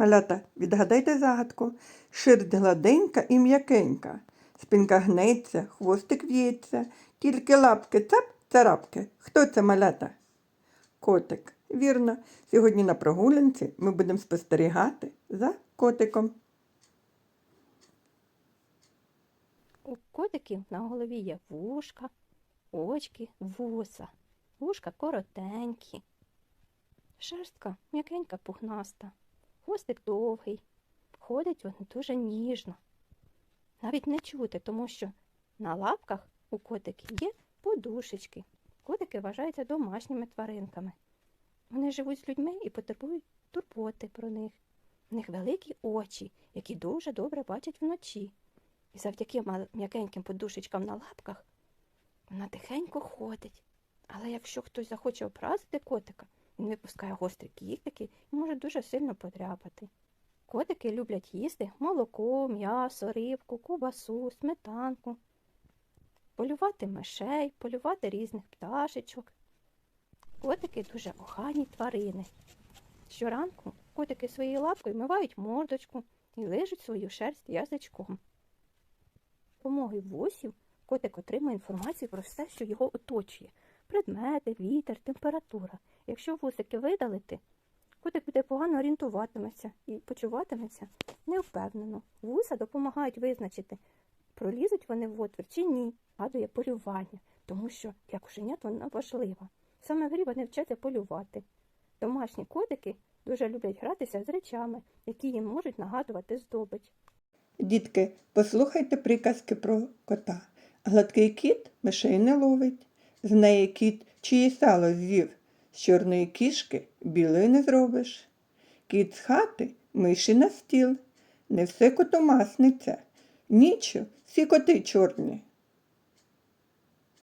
Малята, відгадайте загадку. Шерсть гладенька і м'якенька. Спинка гнеться, хвостик в'ється, тільки лапки цап царапки. Хто це малята? Котик. Вірно. Сьогодні на прогулянці ми будемо спостерігати за котиком. У котиків на голові є вушка, очки, вуса. Вушка коротенькі. Шерстка м'якенька пухнаста. Хвостик довгий. Ходить він дуже ніжно. Навіть не чути, тому що на лапках у котиків є подушечки. Котики вважаються домашніми тваринками. Вони живуть з людьми і потребують турботи про них. У них великі очі, які дуже добре бачать вночі. І завдяки м'якеньким подушечкам на лапках вона тихенько ходить. Але якщо хтось захоче образити котика, він випускає гострі кіхтики і може дуже сильно подряпати. Котики люблять їсти молоко, м'ясо, рибку, ковбасу, сметанку, полювати мишей, полювати різних пташечок. Котики дуже охайні тварини. Щоранку котики своєю лапкою мивають мордочку і лижуть свою шерсть язичком допомогою вусів котик отримує інформацію про все, що його оточує. Предмети, вітер, температура. Якщо вусики видалити, котик буде погано орієнтуватиметься і почуватиметься невпевнено. Вуса допомагають визначити, пролізуть вони в отвір чи ні, гадує полювання, тому що для кошенят вона важлива. Саме в грі вони вчаться полювати. Домашні котики дуже люблять гратися з речами, які їм можуть нагадувати здобич. Дітки, послухайте приказки про кота. Гладкий кіт мишей не ловить. З неї кіт чиє сало з'їв. З чорної кішки білої не зробиш. Кіт з хати миші на стіл. Не все котомасниця. Нічо, всі коти чорні.